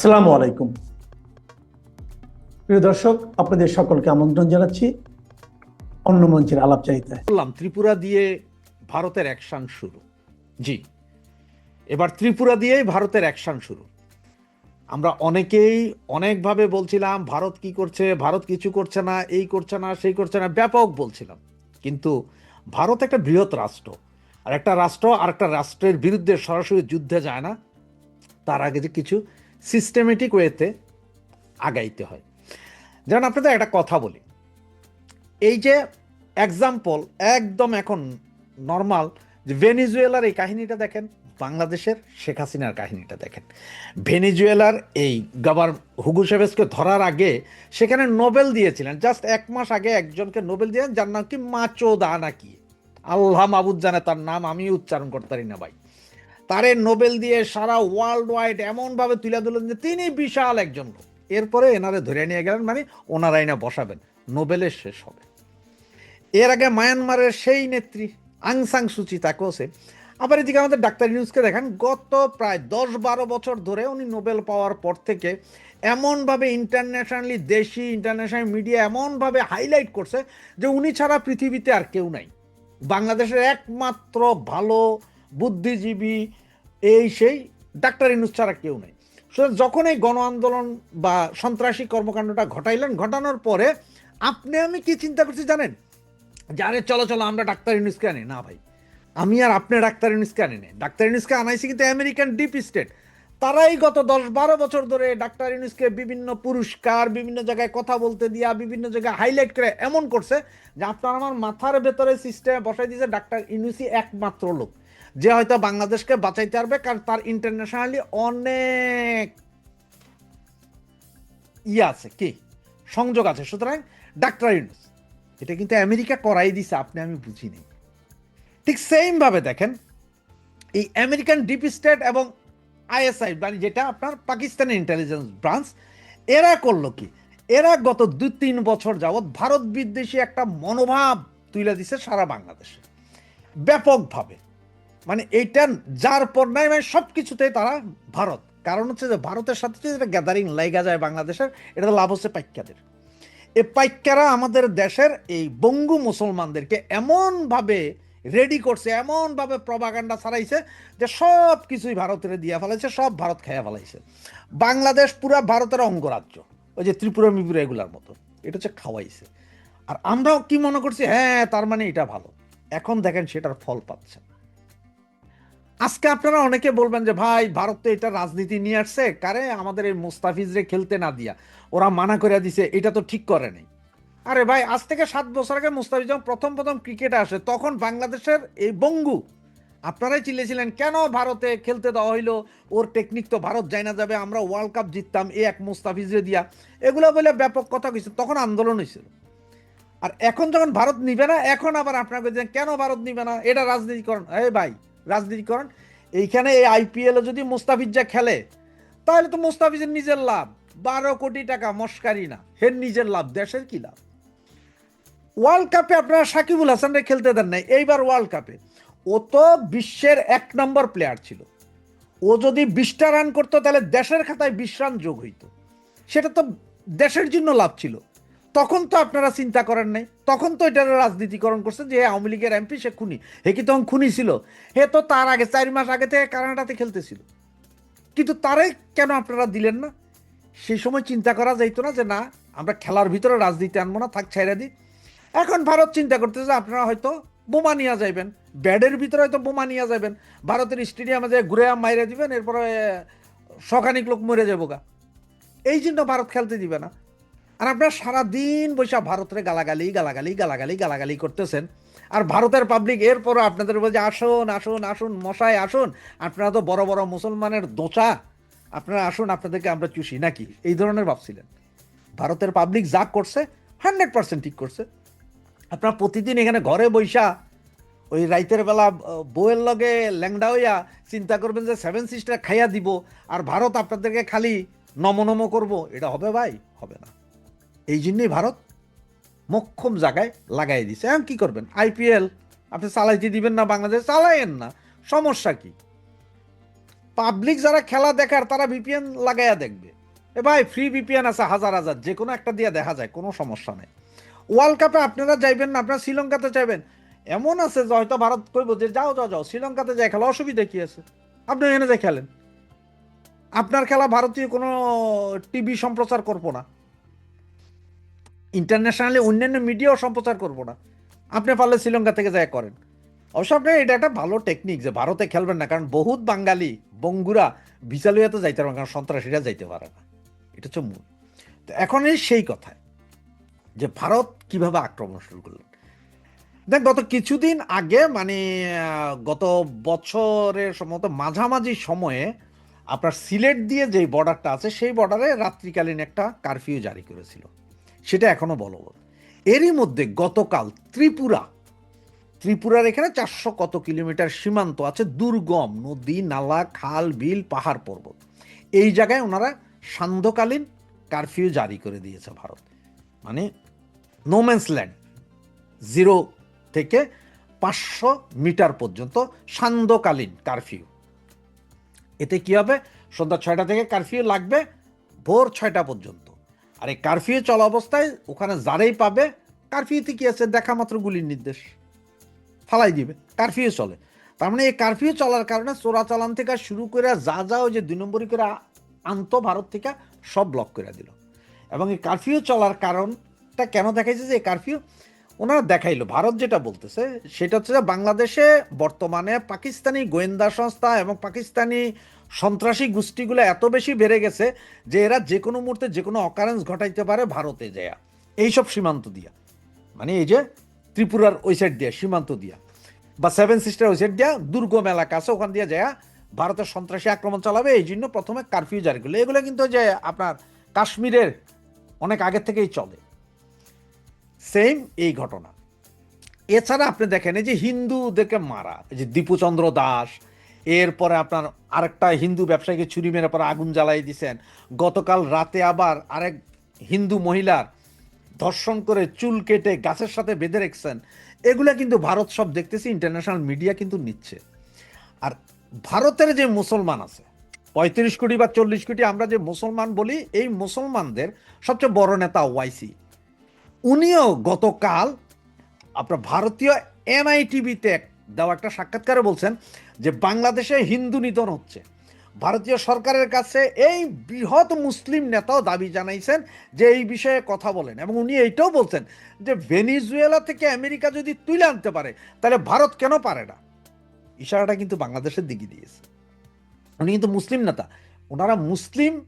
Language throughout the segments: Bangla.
আসসালামু আলাইকুম। প্রিয় দর্শক, আপনাদের সকলকে আমন্ত্রণ জানাচ্ছি অন্য মঞ্চের আলাপ চাইতে বললাম, ত্রিপুরা দিয়ে ভারতের অ্যাকশন শুরু। জি, এবার ত্রিপুরা দিয়েই ভারতের অ্যাকশন শুরু। আমরা অনেকেই অনেকভাবে বলছিলাম, ভারত কি করছে, ভারত কিছু করছে না, এই করছে না, সেই করছে না, ব্যাপক বলছিলাম। কিন্তু ভারত একটা বৃহৎ রাষ্ট্র। আর একটা রাষ্ট্র আর একটা রাষ্ট্রের বিরুদ্ধে সরাসরি যুদ্ধে যায় না। তার আগে যে কিছু সিস্টেমেটিক ওয়েতে আগাইতে হয়। যেমন আপনাদের একটা কথা বলি। এই যে এক্সাম্পল একদম এখন নর্মাল যে ভেনিজুয়েলার এই কাহিনীটা দেখেন, বাংলাদেশের শেখ হাসিনার কাহিনীটা দেখেন। ভেনিজুয়েলার এই গাবার হুগু সেভেসকে ধরার আগে সেখানে নোবেল দিয়েছিলেন। জাস্ট এক মাস আগে একজনকে নোবেল দিয়েছেন, যার নাম কি? মাচো দা নাকি আল্লাহ মাবুদ জানে তার নাম আমি উচ্চারণ করতে পারি না ভাই। তারে নোবেল দিয়ে সারা ওয়ার্ল্ড ওয়াইড এমনভাবে তুলে দিলেন যে তিনি বিশাল একজন লোক। এরপরে এনারে ধরে নিয়ে গেলেন মানে ওনারাই না বসাবেন, নোবেলের শেষ হবে। এর আগে মায়ানমারের সেই নেত্রী আংসাং সুচি তাকেও সে আবার এদিকে আমাদের ডাক্তার নিউজকে দেখেন, গত প্রায় দশ বারো বছর ধরে উনি নোবেল পাওয়ার পর থেকে এমনভাবে ইন্টারন্যাশনালি দেশি ইন্টারন্যাশনাল মিডিয়া এমনভাবে হাইলাইট করছে যে উনি ছাড়া পৃথিবীতে আর কেউ নাই। বাংলাদেশের একমাত্র ভালো বুদ্ধিজীবী, এই সেই, ডাক্তার ইনুস ছাড়া কেউ নেই। সুতরাং যখন এই গণ আন্দোলন বা সন্ত্রাসী কর্মকাণ্ডটা ঘটাইলেন, ঘটানোর পরে আপনি, আমি কি চিন্তা করছি জানেন? যে আরে চলো চলো, আমরা ডাক্তার ইউনিসকে আনি। না ভাই, আমি আর আপনি ডাক্তার ইউনিসকে আনি নাই ডাক্তার ইউনিসকে আনাইছি কিন্তু আমেরিকান ডিপ স্টেট। তারাই গত দশ বারো বছর ধরে ডাক্তার ইউনিসকে বিভিন্ন পুরস্কার, বিভিন্ন জায়গায় কথা বলতে দিয়া, বিভিন্ন জায়গায় হাইলাইট করে এমন করছে যে আপনার আমার মাথার ভেতরে সিস্টেমে বসাই দিয়েছে ডাক্তার ইউনিসই একমাত্র লোক। যে হয়তো বাংলাদেশকে বাঁচাইতে পারবে, কারণ তার ইন্টারন্যাশনালি অনেক ইয়ে আছে। কি? সংযোগ আছে। সুতরাং ডাক্তার ইউনুস এটা কিন্তু আমেরিকা করাই দিছে, আপনি আমি বুঝিনি। ঠিক সেম ভাবে দেখেন, এই আমেরিকান ডিপ স্টেট এবং আইএসআই মানে যেটা আপনার পাকিস্তানের ইন্টেলিজেন্স ব্রাঞ্চ এরা করল কি? এরা গত দু তিন বছর যাবৎ ভারত বিদ্বেষী একটা মনোভাব তুলে দিছে সারা বাংলাদেশে। ব্যাপকভাবে। মানে এইটা যার পর নাই মানে সব কিছুতেই তারা ভারত। কারণ হচ্ছে যে ভারতের সাথে যদি একটা গ্যাদারিং লাইগা যায় বাংলাদেশের, এটা লাভ হচ্ছে পাইক্যাদের এই পাইক্যারা আমাদের দেশের এই বঙ্গু মুসলমানদেরকে এমনভাবে রেডি করছে, এমনভাবে প্রবাগান্ডা ছাড়াইছে যে সব কিছুই ভারতের দিয়া ফেলাইছে, সব ভারত খাইয়া ফেলাইছে। বাংলাদেশ পুরা ভারতের অঙ্গরাজ্য, ওই যে ত্রিপুরা মিপুরা এগুলার মতো। এটা হচ্ছে খাওয়াইছে। আর আমরাও কি মনে করছি হ্যাঁ তার মানে এটা ভালো। এখন দেখেন সেটার ফল পাচ্ছে। আজকে আপনারা অনেকে বলবেন যে, ভাই, ভারত তো এটা রাজনীতি নিয়ে আসছে, কারে আমাদের এই মুস্তাফিজরে খেলতে না দিয়া? ওরা মানা করে দিছে, এটা তো ঠিক করে নাই। আরে ভাই, আজ থেকে সাত বছর আগে মুস্তাফিজ যখন প্রথম প্রথম ক্রিকেটে আসে, তখন বাংলাদেশের এই বঙ্গু, আপনারাই চিলেছিলেন কেন ভারতে খেলতে দেওয়া হইল? ওর টেকনিক তো ভারত যাই না যাবে, আমরা ওয়ার্ল্ড কাপ জিততাম, এ এক মুস্তাফিজরে দিয়া। এগুলো বলে ব্যাপক কথা কইছে, তখন আন্দোলন হয়েছিল আর এখন যখন ভারত নিবে না, এখন আবার বলছেন কেন ভারত নিবে না? এটা রাজনীতিকরণ। এই ভাই রাজনীতিকরণ এইখানে এই আইপিএল যদি মুস্তাফিজ যা খেলে, তাহলে তো মুস্তাফিজের নিজের লাভ। বারো কোটি টাকা মস্কারি না, হের নিজের লাভ, দেশের কি লাভ? ওয়ার্ল্ড কাপে আপনারা সাকিবুল হাসানরে খেলতে দেন নাই, এইবার ওয়ার্ল্ড কাপে ও তো বিশ্বের এক নম্বর প্লেয়ার ছিল। ও যদি বিশটা রান করতো, তাহলে দেশের খাতায় বিশ রান যোগ হইতো। সেটা তো দেশের জন্য লাভ ছিল। তখন তো আপনারা চিন্তা করেন নাই। তখন তো এটার রাজনীতিকরণ করছে যে আওয়ামী লীগের এমপি, সে খুনি। হে কি তখন খুনি ছিল? হে তো তার আগে, চার মাস আগে থেকে কানাডাতে খেলতেছিল। কিন্তু তারে কেন আপনারা দিলেন না? সেই সময় চিন্তা করা যাইতো না যে, না, আমরা খেলার ভিতরে রাজনীতি আনব না, থাক ছেড়ে দিই। এখন ভারত চিন্তা করতেছে আপনারা হয়তো বোমা নিয়ে যাইবেন। ব্যাডের ভিতরে হয়তো বোমা নিয়ে যাবেন ভারতের স্টেডিয়ামে যে ঘুরে মাইরে দিবেন, এরপরে শখানিক লোক মরে যাব গা এই জন্য ভারত খেলতে দিবে না। আর আপনারা সারাদিন বৈশা ভারতের গালাগালি গালাগালি গালাগালি গালাগালি করতেছেন। আর ভারতের পাবলিক এরপরও আপনাদের বলছে, আসুন আসুন আসুন, মশাই, আসুন। আপনারা তো বড় বড় মুসলমানের দোচা। আপনারা আসুন, আপনাদেরকে আমরা চুষি। নাকি? এই ধরনের ভাবছিলেন। ভারতের পাবলিক যা করছে হান্ড্রেড পার্সেন্ট ঠিক করছে। আপনারা প্রতিদিন এখানে ঘরে বৈশা ওই রাইতের বেলা বউয়ের লগে ল্যাংডা হইয়া চিন্তা করবেন যে সেভেন সিস্টার খাইয়া দিব। আর ভারত আপনাদেরকে খালি নমনম করব। এটা হবে ভাই? হবে না। এই জন্যই ভারত মক্ষম জায়গায় লাগাই দিছে। এখন কি করবেন? আইপিএল আপনি চালাইতে দিবেন না বাংলাদেশ চালাইয়েন না। সমস্যা কি? পাবলিক যারা খেলা দেখার তারা ভিপিএন লাগাইয়া দেখবে। এ ভাই ফ্রি ভিপিএন আছে হাজার হাজার, যে কোনো একটা দিয়ে দেখা যায়, কোনো সমস্যা নেই। ওয়ার্ল্ড কাপে আপনারা যাইবেন না, আপনারা শ্রীলঙ্কাতে চাইবেন এমন আছে যে হয়তো ভারত কইব যে, যাও যাও যাও, শ্রীলঙ্কাতে যাই খেলা, অসুবিধা কি আছে? আপনি এনে যাই খেলেন। আপনার খেলা ভারতীয় কোনো টিভি সম্প্রচার করব না। ইন্টারন্যাশনালি অন্যান্য মিডিয়াও সম্প্রচার করব না। আপনি পারলে শ্রীলঙ্কা থেকে যায় করেন। অবশ্য আপনার এটা একটা ভালো টেকনিক যে ভারতে খেলবেন না, কারণ বহুত বাঙালি, বঙ্গুরা ভিসা লইয়া তো যাইতে পারবে কারণ সন্ত্রাসীরা যাইতে পারে না। এটা হচ্ছে মূল। তো এখন এই সেই কথায় যে ভারত কীভাবে আক্রমণ শুরু করলেন। দেখ, গত কিছুদিন আগে মানে গত বছরের সম্ভবত মাঝামাঝি সময়ে আপনার সিলেট দিয়ে যে বর্ডারটা আছে, সেই বর্ডারে রাত্রিকালীন একটা কারফিউ জারি করেছিল। সেটা এখনও বলবৎ। এরই মধ্যে গতকাল ত্রিপুরা, ত্রিপুরার এখানে চারশো কত কিলোমিটার সীমান্ত আছে দুর্গম নদী, নালা, খাল, বিল, পাহাড় পর্বত। এই জায়গায় ওনারা সান্ধ্যকালীন কারফিউ জারি করে দিয়েছে ভারত। মানে নোম্যান্স ল্যান্ড জিরো থেকে পাঁচশো মিটার পর্যন্ত সান্ধ্যকালীন কারফিউ। এতে কি হবে? সন্ধ্যা ছয়টা থেকে কারফিউ লাগবে, ভোর ছয়টা পর্যন্ত। আর এই কারফিউ চলা অবস্থায় ওখানে যারাই পাবে কারফিউতে কি আছে? দেখা মাত্র গুলির নির্দেশ। ফালাই দিবে। কারফিউ চলে। তার মানে এই কারফিউ চলার কারণে চোরাচালান থেকে শুরু করে যা যা যে দুই নম্বরই করে আন্ত ভারত থেকে সব ব্লক করে দিল। এবং এই কারফিউ চলার কারণটা কেন দেখাইছে যে এই কারফিউ ওনারা দেখাইলো, ভারত যেটা বলতেছে, সেটা হচ্ছে যে বাংলাদেশে বর্তমানে পাকিস্তানি গোয়েন্দা সংস্থা এবং পাকিস্তানি সন্ত্রাসী গোষ্ঠীগুলো এত বেশি বেড়ে গেছে যে এরা যে কোনো মুহূর্তে যে কোনো অকারেন্স ঘটাইতে পারে ভারতে যায় এইসব সীমান্ত দিয়া। মানে এই যে ত্রিপুরার ওই সাইড দিয়া, সীমান্ত দিয়া। বা সেভেন সিস্টার ওই সাইড দিয়া, দুর্গম এলাকা আছে, ওখান দিয়ে যায় ভারতের সন্ত্রাসী আক্রমণ চালাবে, এই জন্য প্রথমে কারফিউ জারি করল। এগুলো কিন্তু যে আপনার কাশ্মীরের অনেক আগে থেকেই চলে। সেম এই ঘটনা। এছাড়া আপনি দেখেন, এই যে হিন্দুদেরকে মারা, এই যে দীপুচন্দ্র দাস, এরপরে আপনার আরেকটা হিন্দু ব্যবসায়ীকে ছুরি মেরে পরে আগুন জ্বালাই দিছেন, গতকাল রাতে আবার আরেক হিন্দু মহিলার ধর্ষণ করে চুল কেটে গাছের সাথে বেঁধে রেখেছেন, এগুলো কিন্তু ভারত সব দেখতেছি ইন্টারন্যাশনাল মিডিয়া কিন্তু নিচ্ছে। আর ভারতের যে মুসলমান আছে, পঁয়ত্রিশ কোটি বা চল্লিশ কোটি আমরা যে মুসলমান বলি, এই মুসলমানদের সবচেয়ে বড় নেতা ওয়াইসি। উনিও গতকাল আপনার ভারতীয় এনআইটিভিতে দেওয়া একটা সাক্ষাৎকারে বলছেন যে বাংলাদেশে হিন্দু নিধন হচ্ছে। ভারতীয় সরকারের কাছে এই বৃহৎ মুসলিম নেতাও দাবি জানাইছেন যে এই বিষয়ে কথা বলেন এবং উনি এইটাও বলছেন যে ভেনিজুয়েলা থেকে আমেরিকা যদি তুলে আনতে পারে, তাহলে ভারত কেন পারে না? ইশারাটা কিন্তু বাংলাদেশের দিকে দিয়েছে। উনি কিন্তু মুসলিম নেতা। ওনারা মুসলিম,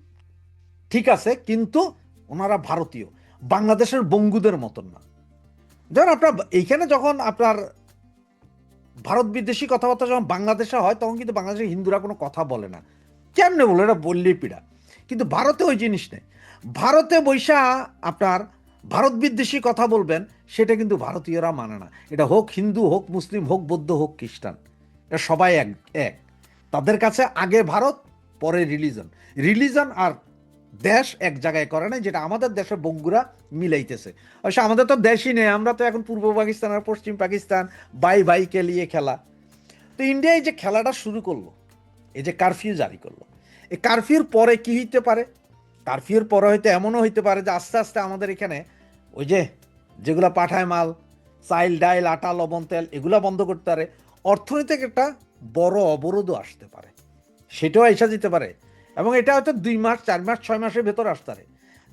ঠিক আছে, কিন্তু ওনারা ভারতীয়। বাংলাদেশের বঙ্গুদের মতন না। যেমন আপনার এইখানে যখন আপনার ভারত বিদেশি কথাবার্তা যখন বাংলাদেশে হয়, তখন কিন্তু বাংলাদেশের হিন্দুরা কোনো কথা বলে না। কেমনে বলে? এটা বললেই পীড়া। কিন্তু ভারতে ওই জিনিস নেই। ভারতে বৈশা আপনার ভারত বিদ্বেষী কথা বলবেন, সেটা কিন্তু ভারতীয়রা মানে না। এটা হোক হিন্দু, হোক মুসলিম, হোক বৌদ্ধ, হোক খ্রিস্টান, এটা সবাই এক এক। তাদের কাছে আগে ভারত, পরে রিলিজন। রিলিজন আর দেশ এক জায়গায় করে না যেটা আমাদের দেশে বঙ্গুরা মিলাইতেছে। অবশ্য আমাদের তো দেশই নেই, আমরা তো এখন পূর্ব পাকিস্তান আর পশ্চিম পাকিস্তান বাই বাইকে নিয়ে খেলা। তো ইন্ডিয়া এই যে খেলাটা শুরু করল, এই যে কারফিউ জারি করল, এই কারফিউর পরে কি হইতে পারে? কারফিউর পরে হয়তো এমনও হইতে পারে যে আস্তে আস্তে আমাদের এখানে ওই যে যেগুলো পাঠায় মাল, চাইল ডাইল, আটা, লবণ, তেল, এগুলা বন্ধ করতে পারে। অর্থনৈতিক একটা বড় অবরোধও আসতে পারে। সেটাও এসে যেতে পারে। এবং এটা হয়তো দুই মাস, চার মাস, ছয় মাসের ভেতর আসতে পারে।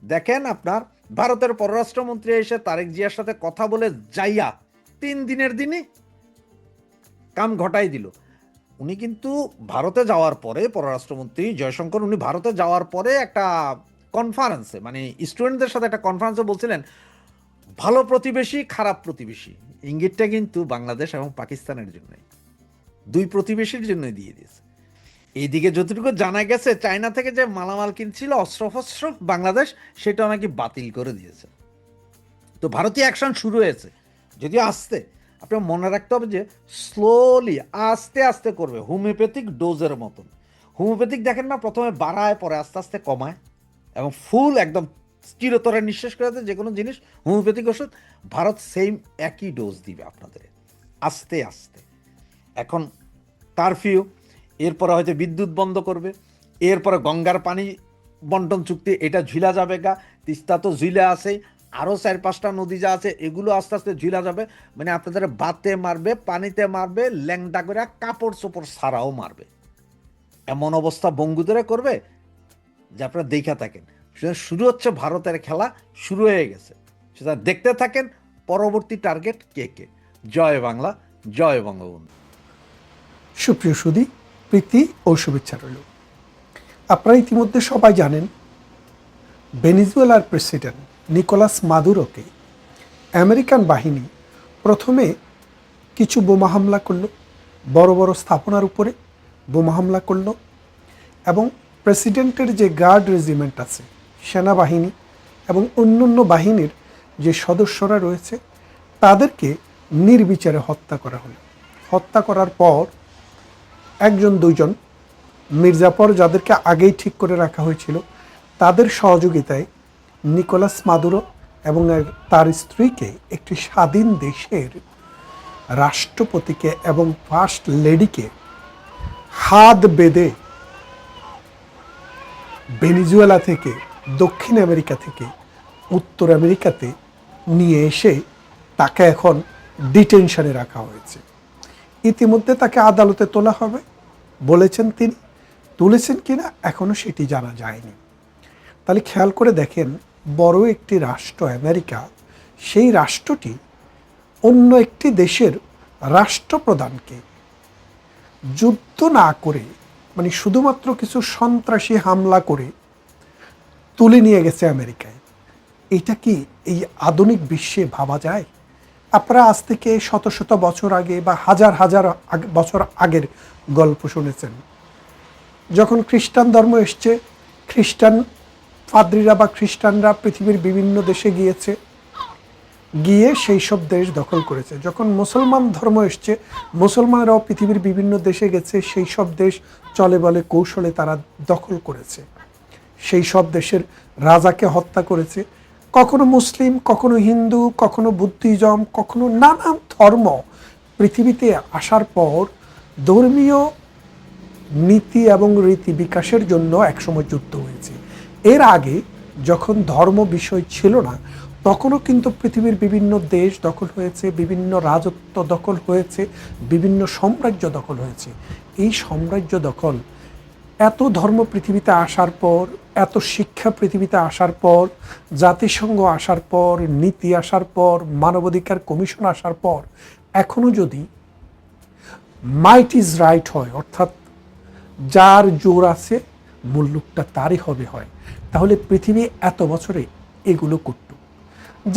দেখেন আপনার, ভারতের পররাষ্ট্রমন্ত্রী এসে তারেক জিয়ার সাথে কথা বলে যাইয়া তিন দিনের দিনই কাম ঘটাই দিল। উনি কিন্তু ভারতে যাওয়ার পরে পররাষ্ট্রমন্ত্রী জয়শঙ্কর, উনি ভারতে যাওয়ার পরে একটা কনফারেন্সে মানে স্টুডেন্টদের সাথে একটা কনফারেন্সে বলছিলেন, ভালো প্রতিবেশী, খারাপ প্রতিবেশী। ইঙ্গিতটা কিন্তু বাংলাদেশ এবং পাকিস্তানের জন্যই। দুই প্রতিবেশীর জন্যই দিয়ে দিয়েছে। এইদিকে যতটুকু জানা গেছে, চায়না থেকে যে মালামাল কিনছিল অস্ত্রফস্ত্র বাংলাদেশ সেটা নাকি বাতিল করে দিয়েছে। তো ভারতীয় অ্যাকশন শুরু হয়েছে। যদিও আসতে, আপনার মনে রাখতে হবে যে স্লোলি আস্তে আস্তে করবে, হোমিওপ্যাথিক ডোজের মতন। হোমিওপ্যাথিক দেখেন না প্রথমে বাড়ায়, পরে আস্তে আস্তে কমায় এবং ফুল একদম চিরতরে নিঃশ্বাস করে যে কোনো জিনিস, হোমিওপ্যাথিক ওষুধ, ভারত সেম একই ডোজ দিবে আপনাদের। আস্তে আস্তে। এখন কারফিউ এরপরে হয়তো বিদ্যুৎ বন্ধ করবে, এরপরে গঙ্গার পানি বন্টন চুক্তি, এটা ঝুলা যাবে গা, তিস্তা তো ঝুলে আছে আরও চার পাঁচটা নদী যা আছে, এগুলো আস্তে আস্তে ঝুলা যাবে মানে আপনাদের বাতে মারবে, পানিতে মারবে, ল্যাংটা করে কাপড় চোপড় সারাও মারবে। এমন অবস্থা বঙ্গুদরে করবে, যে আপনারা দেখা থাকেন। শুরু হচ্ছে ভারতের খেলা, শুরু হয়ে গেছে। সুতরাং দেখতে থাকেন পরবর্তী টার্গেট কে কে। জয় বাংলা, জয় বঙ্গবন্ধু। সুপ্রিয় সুদী প্রীতি ও শুভেচ্ছা রইল। আপনারা ইতিমধ্যে সবাই জানেন, ভেনিজুয়েলার প্রেসিডেন্ট নিকোলাস মাদুরোকে আমেরিকান বাহিনী প্রথমে কিছু বোমা হামলা করল, বড় বড় স্থাপনার উপরে বোমা হামলা করল এবং প্রেসিডেন্টের যে গার্ড রেজিমেন্ট আছে, সেনাবাহিনী এবং অন্যান্য বাহিনীর যে সদস্যরা রয়েছে, তাদেরকে নির্বিচারে হত্যা করা হলো। হত্যা করার পর একজন, দুইজন মির্জাপর যাদেরকে আগেই ঠিক করে রাখা হয়েছিল, তাদের সহযোগিতায় নিকোলাস মাদুরো এবং তার স্ত্রীকে একটি স্বাধীন দেশের রাষ্ট্রপতিকে এবং ফার্স্ট লেডিকে হাত বেঁধে ভেনিজুয়েলা থেকে দক্ষিণ আমেরিকা থেকে উত্তর আমেরিকাতে নিয়ে এসে তাকে এখন ডিটেনশনে রাখা হয়েছে। ইতিমধ্যে তাকে আদালতে তোলা হবে। বলেছেন তিনি। তুলেছেন কিনা এখনও সেটি জানা যায়নি। তাহলে খেয়াল করে দেখেন, বড় একটি রাষ্ট্র আমেরিকা, সেই রাষ্ট্রটি অন্য একটি দেশের রাষ্ট্রপ্রধানকে যুদ্ধ না করে মানে শুধুমাত্র কিছু সন্ত্রাসী হামলা করে তুলে নিয়ে গেছে আমেরিকায়। এটা কি এই আধুনিক বিশ্বে ভাবা যায়? আপনারা আজ থেকে শত শত বছর আগে বা হাজার হাজার বছর আগের গল্প শুনেছেন। যখন খ্রিস্টান ধর্ম এসছে, খ্রিস্টান পাদ্রীরা বা খ্রিস্টানরা পৃথিবীর বিভিন্ন দেশে গিয়েছে, গিয়ে সেই সব দেশ দখল করেছে। যখন মুসলমান ধর্ম এসছে, মুসলমানরাও পৃথিবীর বিভিন্ন দেশে গেছে, সেই সব দেশ চলে বলে কৌশলে তারা দখল করেছে। সেই সব দেশের রাজাকে হত্যা করেছে কখনো মুসলিম, কখনো হিন্দু, কখনো বুদ্ধিজম, কখনো নানান ধর্ম পৃথিবীতে আসার পর ধর্মীয় নীতি এবং রীতি বিকাশের জন্য একসময় যুদ্ধ হয়েছে। এর আগে যখন ধর্ম বিষয় ছিল না, তখনও কিন্তু পৃথিবীর বিভিন্ন দেশ দখল হয়েছে, বিভিন্ন রাজত্ব দখল হয়েছে, বিভিন্ন সাম্রাজ্য দখল হয়েছে। এই সাম্রাজ্য দখল, এত ধর্ম পৃথিবীতে আসার পর এত শিক্ষা পৃথিবীতে আসার পর, জাতিসংঘ আসার পর, নীতি আসার পর, মানবাধিকার কমিশন আসার পর, এখনও যদি মাইট ইজ রাইট হয়, অর্থাৎ যার জোর আছে মুল্লুকটা তারই হবে হয়, তাহলে পৃথিবী এত বছরে এগুলো করত।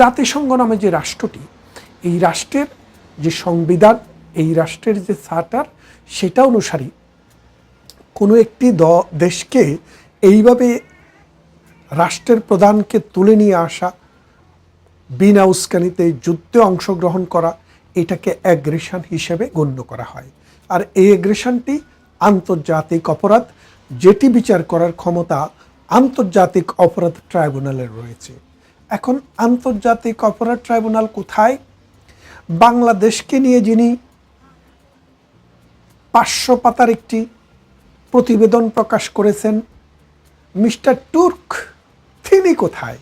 জাতিসংঘ নামে যে রাষ্ট্রটি, এই রাষ্ট্রের যে সংবিধান, এই রাষ্ট্রের যে চার্টার, সেটা অনুসারী কোনো একটি দেশকে এইভাবে রাষ্ট্রের প্রধানকে তুলে নিয়ে আসা, বিনা উস্কানিতে যুদ্ধে অংশগ্রহণ করা, এটাকে অ্যাগ্রেশন হিসেবে গণ্য করা হয়। আর এই অ্যাগ্রেশনটি আন্তর্জাতিক অপরাধ, যেটি বিচার করার ক্ষমতা আন্তর্জাতিক অপরাধ ট্রাইব্যুনালের রয়েছে। এখন আন্তর্জাতিক অপরাধ ট্রাইব্যুনাল কোথায়? বাংলাদেশকে নিয়ে যিনি পাঁচশো পাতার একটি প্রতিবেদন প্রকাশ করেছেন, মিস্টার তুর্ক তিনি কোথায়?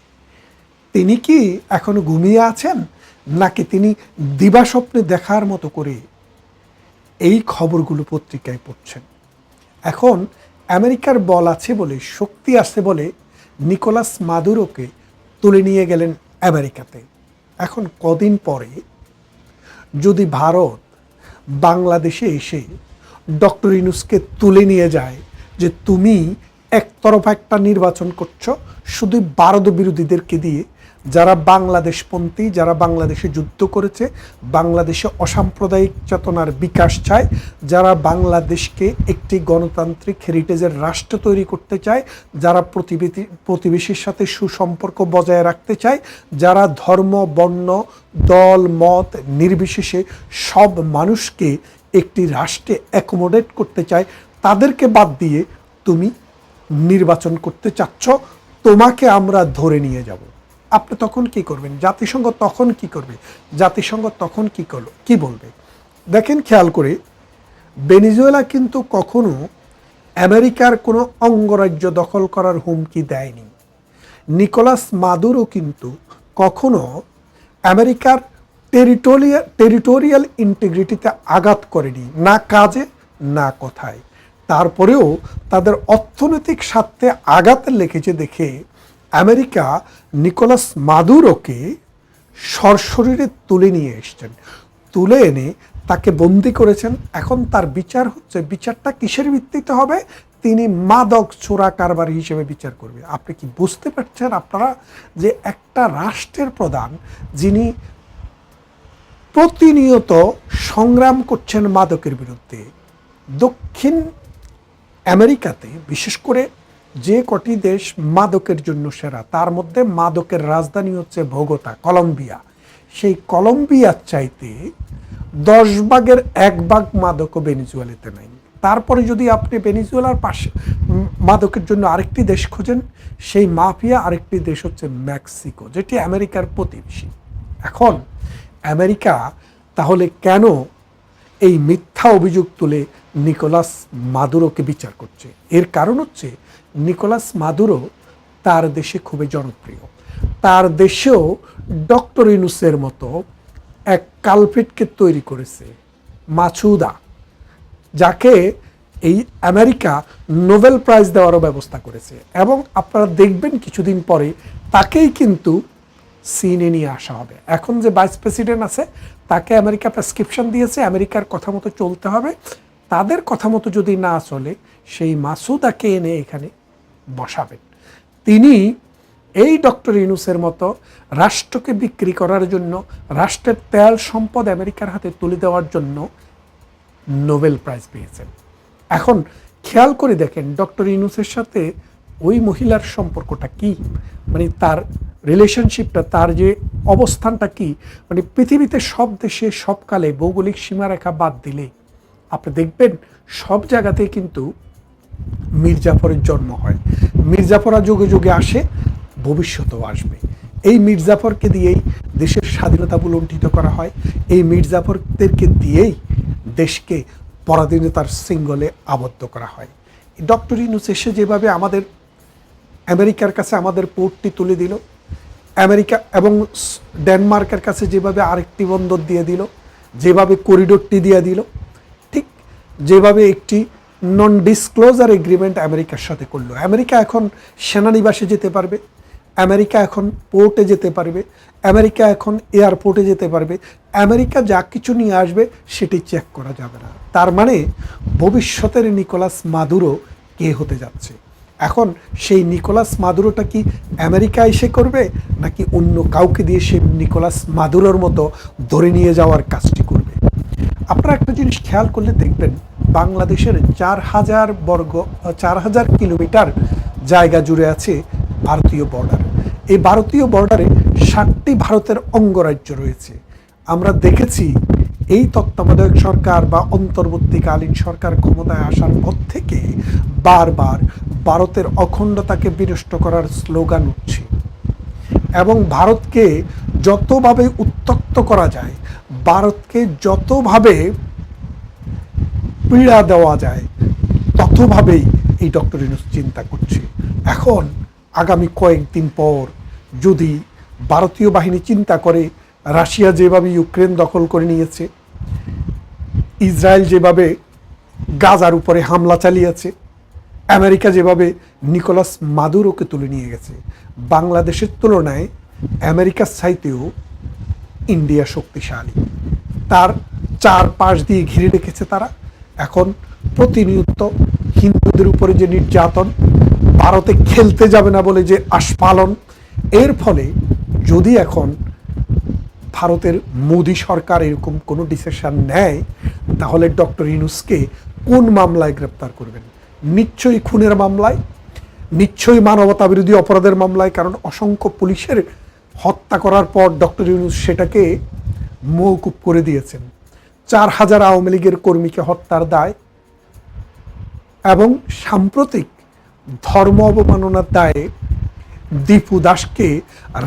তিনি কি এখনও ঘুমিয়ে আছেন? নাকি তিনি দিবাস্বপ্নে দেখার মতো করে এই খবরগুলো পত্রিকায় পড়ছেন? এখন আমেরিকার বল আছে বলে, শক্তি আছে বলে নিকোলাস মাদুরোকে তুলে নিয়ে গেলেন আমেরিকাতে। এখন কদিন পরে যদি ভারত বাংলাদেশে এসে ডক্টর ইনুসকে তুলে নিয়ে যায় যে তুমি একতরফা একটা নির্বাচন করছ। শুধু ভারত বিরোধীদেরকে দিয়ে যারা বাংলাদেশপন্থী, যারা বাংলাদেশে যুদ্ধ করেছে, বাংলাদেশে অসাম্প্রদায়িক চেতনার বিকাশ চায়, যারা বাংলাদেশকে একটি গণতান্ত্রিক হেরিটেজের রাষ্ট্র তৈরি করতে চায়, যারা প্রতিবেশী, প্রতিবেশীর সাথে সুসম্পর্ক বজায় রাখতে চায়, যারা ধর্ম, বর্ণ, দল, মত নির্বিশেষে সব মানুষকে একটি রাষ্ট্রে অ্যাকোমোডেট করতে চায়, তাদেরকে বাদ দিয়ে তুমি নির্বাচন করতে চাচ্ছ, তোমাকে আমরা ধরে নিয়ে যাব। আপনি তখন কি করবেন? জাতিসংঘ তখন কি করবে? জাতিসংঘ তখন কি করল? কি বলবে? দেখেন, খেয়াল করে বেনিজুয়েলা কিন্তু কখনো আমেরিকার কোনো অঙ্গরাজ্য দখল করার হুমকি দেয়নি। নিকোলাস মাদুরও কিন্তু কখনো আমেরিকার টেরিটোরিয়াল টেরিটোরিয়াল ইন্টিগ্রিটিতে আঘাত করেনি, না কাজে, না কথায়। তারপরেও তাদের অর্থনৈতিক স্বার্থে আঘাত লেগেছে দেখে আমেরিকা নিকোলাস মাদুরোকে সরশরীরে তুলে নিয়ে এসছেন। তুলে এনে তাকে বন্দি করেছেন। এখন তার বিচার হচ্ছে, বিচারটা কিসের ভিত্তিতে হবে? তিনি মাদক চোরা কারবার হিসেবে বিচার করবে। আপনি কি বুঝতে পারছেন আপনারা যে একটা রাষ্ট্রের প্রধান যিনি প্রতিনিয়ত সংগ্রাম করছেন মাদকের বিরুদ্ধে, দক্ষিণ আমেরিকাতে বিশেষ করে যে কটি দেশ মাদকের জন্য সেরা, তার মধ্যে মাদকের রাজধানী হচ্ছে ভোগোতা, কলম্বিয়া। সেই কলম্বিয়ার চাইতে দশ ভাগের এক ভাগ মাদকও বেনিজুয়ালাতে নাই। তারপরে যদি আপনি বেনিজুয়েলার পাশে মাদকের জন্য আরেকটি দেশ খোঁজেন, সেই মাফিয়া আরেকটি দেশ হচ্ছে মেক্সিকো, যেটি আমেরিকার প্রতিবেশী। এখন আমেরিকা তাহলে কেন এই মিথ্যা অভিযোগ তুলে নিকোলাস মাদুরোকে বিচার করছে। এর কারণ হচ্ছে নিকোলাস মাদুরো তার দেশে খুবই জনপ্রিয়। তার দেশেও ডক্টর ইনুসের মতো এক কালপিটকে তৈরি করেছে মাছুদা, যাকে এই আমেরিকা নোবেল প্রাইজ দেওয়ারও ব্যবস্থা করেছে। এবং আপনারা দেখবেন কিছুদিন পরে তাকেই কিন্তু সিনে নিয়ে আসা হবে। এখন যে ভাইস প্রেসিডেন্ট আছে, তাকে আমেরিকা প্রেসক্রিপশন দিয়েছে, আমেরিকার কথা মতো চলতে হবে। তাদের কথা মতো যদি না চলে, সেই মাসুদাকে এনে এখানে বসাবেন। তিনি এই ডক্টর ইনুসের মতো রাষ্ট্রকে বিক্রি করার জন্য, রাষ্ট্রের তেল সম্পদ আমেরিকার হাতে তুলে দেওয়ার জন্য নোবেল প্রাইজ পেয়েছেন। এখন খেয়াল করে দেখেন, ডক্টর ইনুসের সাথে ওই মহিলার সম্পর্কটা কি? মানে তার রিলেশনশিপটা তার যে অবস্থানটা কি? মানে পৃথিবীতে সব দেশে সবকালে ভৌগোলিক সীমারেখা বাদ দিলে, আপনি দেখবেন সব জায়গাতেই কিন্তু মির্জাফরের জন্ম হয়। মির্জাফরা যুগে যুগে আসে, ভবিষ্যতেও আসবে। এই মির্জাফরকে দিয়েই দেশের স্বাধীনতা বুলণ্ঠিত করা হয়। এই মির্জাফরদেরকে দিয়েই দেশকে পরাধীনতার সিঙ্গলে আবদ্ধ করা হয়। ডক্টর ইনুস এসে যেভাবে আমাদের আমেরিকার কাছে আমাদের পোর্টটি তুলে দিল। আমেরিকা এবং ডেনমার্কের কাছে যেভাবে আরেকটি বন্দর দিয়ে দিল, যেভাবে করিডোরটি দিয়ে দিল, ঠিক যেভাবে একটি নন ডিসক্লোজার এগ্রিমেন্ট আমেরিকার সাথে করল। আমেরিকা এখন সেনানিবাসে যেতে পারবে, আমেরিকা এখন পোর্টে যেতে পারবে, আমেরিকা এখন এয়ারপোর্টে যেতে পারবে, আমেরিকা যা কিছু নিয়ে আসবে সেটি চেক করা যাবে না। তার মানে ভবিষ্যতের নিকোলাস মাদুরো কে হতে যাচ্ছে? এখন সেই নিকোলাস মাদুরোটা কি আমেরিকা এসে করবে, নাকি অন্য কাউকে দিয়ে সে নিকোলাস মাদুরোর মতো ধরে নিয়ে যাওয়ার কাজটি করবে? আপনারা একটা জিনিস খেয়াল করলে দেখবেন, বাংলাদেশের চার হাজার বর্গ, চার হাজার কিলোমিটার জায়গা জুড়ে আছে ভারতীয় বর্ডার এই ভারতীয় বর্ডারে ষাটটি ভারতের অঙ্গরাজ্য রয়েছে। আমরা দেখেছি, এই তত্ত্বাবধায়ক সরকার বা অন্তর্বর্তীকালীন সরকার ক্ষমতায় আসার পর থেকে বারবার ভারতের অখণ্ডতাকে বিনষ্ট করার স্লোগান উঠছে। এবং ভারতকে যতভাবে উত্তক্ত করা যায়, ভারতকে যতভাবে পীড়া দেওয়া যায়, ততভাবেই এই ডক্টর ইনুস চিন্তা করছে। এখন, আগামী কয়েকদিন পর যদি ভারতীয় বাহিনী চিন্তা করে, রাশিয়া যেভাবে ইউক্রেন দখল করে নিয়েছে, ইসরায়েল যেভাবে গাজার উপরে হামলা চালিয়েছে আমেরিকা যেভাবে নিকোলাস মাদুরোকে তুলে নিয়ে গেছে, বাংলাদেশের তুলনায় আমেরিকার চাইতেও ইন্ডিয়া শক্তিশালী। তার চার পাশ দিয়ে ঘিরে রেখেছে তারা। এখন প্রতিনিয়ত হিন্দুদের উপরে যে নির্যাতন, ভারতে খেলতে যাবে না বলে যে আস্ফালন, এর ফলে যদি এখন ভারতের মোদী সরকার এরকম কোনো ডিসিশন নেয়, তাহলে ডক্টর ইনুসকে কোন মামলায় গ্রেপ্তার করবেন? নিশ্চয়ই খুনের মামলায়, নিশ্চয়ই মানবতা বিরোধী অপরাধের মামলায়, কারণ অসংখ্য পুলিশের হত্যা করার পর ডক্টর ইউনুস সেটাকে মৌকুব করে দিয়েছেন। চার হাজার আওয়ামী লীগের কর্মীকে হত্যার দায় এবং সাম্প্রতিক ধর্ম অবমাননার দায়ে দীপু দাসকে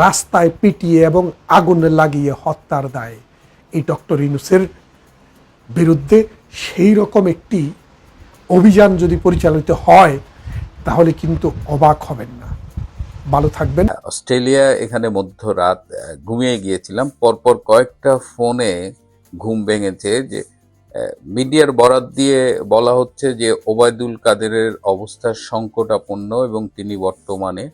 রাস্তায় পিটিয়ে এবং আগুনে লাগিয়ে হত্যার দায়ে এই ডক্টর ইনুসের বিরুদ্ধে সেই রকম একটি অভিযান যদি পরিচালিত হয়, তাহলে কিন্তু অবাক হবেন না। ভালো থাকবেন। অস্ট্রেলিয়া এখানে মধ্যরাত ঘুমিয়ে গিয়েছিলাম। পরপর কয়েকটা ফোনে ঘুম ভেঙেছে যে মিডিয়ার বরাত দিয়ে বলা হচ্ছে যে, ওবায়দুল কাদেরের অবস্থা সংকটাপন্ন এবং তিনি বর্তমানে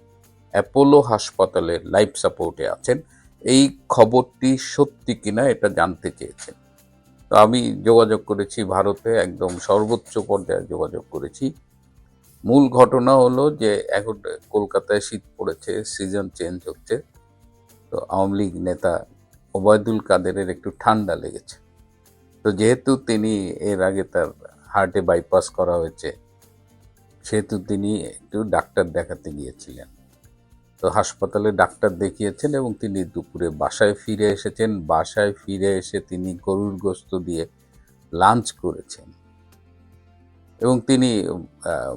অ্যাপোলো হাসপাতালে লাইফ সাপোর্টে আছেন। এই খবরটি সত্যি কিনা এটা জানতে চেয়েছেন। তো আমি যোগাযোগ করেছি ভারতে, একদম সর্বোচ্চ পর্যায়ে যোগাযোগ করেছি। মূল ঘটনা হলো যে এখন কলকাতায় শীত পড়েছে সিজন চেঞ্জ হচ্ছে। তো আওয়ামী লীগ নেতা ওবায়দুল কাদেরের একটু ঠান্ডা লেগেছে। তো যেহেতু তিনি এর আগে তার হার্টে বাইপাস করা হয়েছে, সেহেতু তিনি একটু ডাক্তার দেখাতে গিয়েছিলেন। তো হাসপাতালে ডাক্তার দেখিয়েছেন এবং তিনি দুপুরে বাসায় ফিরে এসেছেন। বাসায় ফিরে এসে তিনি গরুর গোস্ত দিয়ে লাঞ্চ করেছেন। এবং তিনি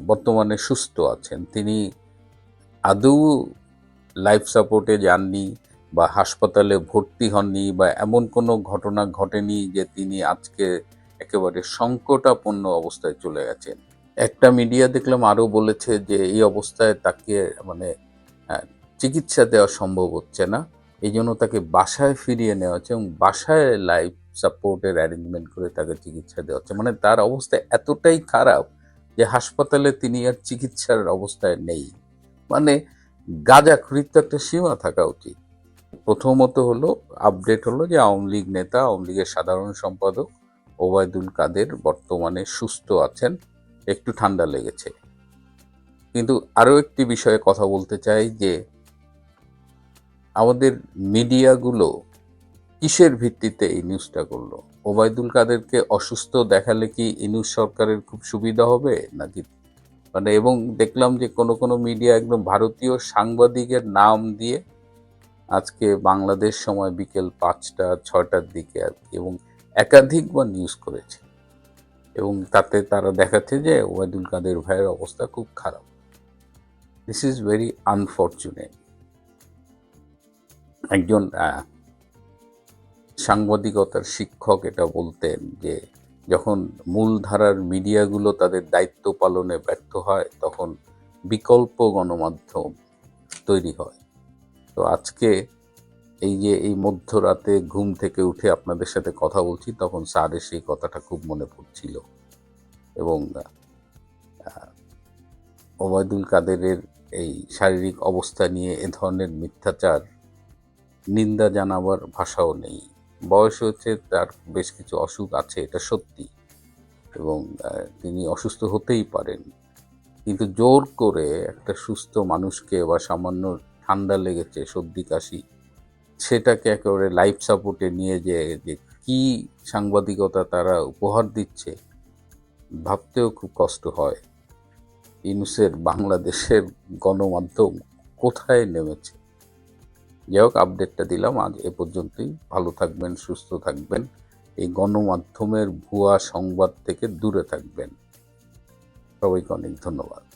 বর্তমানে সুস্থ আছেন। তিনি আদৌ লাইফ সাপোর্টে যাননি বা হাসপাতালে ভর্তি হননি বা এমন কোনো ঘটনা ঘটেনি যে তিনি আজকে একেবারে সংকটাপন্ন অবস্থায় চলে গেছেন। একটা মিডিয়া দেখলাম আরও বলেছে যে এই অবস্থায় তাকে মানে চিকিৎসা দেওয়া সম্ভব হচ্ছে না। এই জন্য তাকে বাসায় ফিরিয়ে নেওয়া হচ্ছে এবং বাসায় লাইফ সাপোর্টের অ্যারেঞ্জমেন্ট করে তাকে চিকিৎসা দেওয়া হচ্ছে। মানে তার অবস্থা এতটাই খারাপ যে হাসপাতালে তিনি আর চিকিৎসার অবস্থায় নেই। মানে গাঁজাখুরির তো একটা সীমা থাকা উচিত। প্রথমত হলো আপডেট হলো যে আওয়ামী লীগ নেতা, আওয়ামী লীগের সাধারণ সম্পাদক ওবায়দুল কাদের বর্তমানে সুস্থ আছেন। একটু ঠান্ডা লেগেছে। কিন্তু আরও একটি বিষয়ে কথা বলতে চাই যে আমাদের মিডিয়াগুলো কিসের ভিত্তিতে এই নিউজটা করল? ওবায়দুল কাদেরকে অসুস্থ দেখালে কি ইনুস সরকারের খুব সুবিধা হবে নাকি? মানে এবং দেখলাম যে কোনো কোনো মিডিয়া একদম ভারতীয় সাংবাদিকের নাম দিয়ে আজকে বাংলাদেশ সময় বিকেল পাঁচটা, ছয়টার দিকে আর কি, এবং একাধিকবার নিউজ করেছে। এবং তাতে তারা দেখাচ্ছে যে ওবায়দুল কাদের ভাইয়ের অবস্থা খুব খারাপ। দিস ইজ ভেরি আনফর্চুনেট একজন সাংবাদিকতার শিক্ষক এটা বলতেন যে, যখন মূলধারার মিডিয়াগুলো তাদের দায়িত্ব পালনে ব্যর্থ হয়, তখন বিকল্প গণমাধ্যম তৈরি হয়। তো আজকে এই যে, এই মধ্যরাতে ঘুম থেকে উঠে আপনাদের সাথে কথা বলছি, তখন স্যারের সেই কথাটা খুব মনে পড়ছিল। এবং ওবায়দুল কাদেরের এই শারীরিক অবস্থা নিয়ে এ ধরনের মিথ্যাচার, নিন্দা জানাবার ভাষাও নেই। বয়স হচ্ছে তার বেশ কিছু অসুখ আছে, এটা সত্যি। এবং তিনি অসুস্থ হতেই পারেন। কিন্তু জোর করে একটা সুস্থ মানুষকে বা সামান্য ঠান্ডা লেগেছে, সর্দি, কাশি, সেটাকে একেবারে লাইফ সাপোর্টে নিয়ে যে যে কি সাংবাদিকতা তারা উপহার দিচ্ছে, ভাবতেও খুব কষ্ট হয়। ইনুসের বাংলাদেশের গণমাধ্যম কোথায় নেমেছে? যাই হোক আপডেটটা দিলাম। আজ এ পর্যন্তই। ভালো থাকবেন, সুস্থ থাকবেন। এই গণমাধ্যমের ভুয়া সংবাদ থেকে দূরে থাকবেন। সবাইকে অনেক ধন্যবাদ।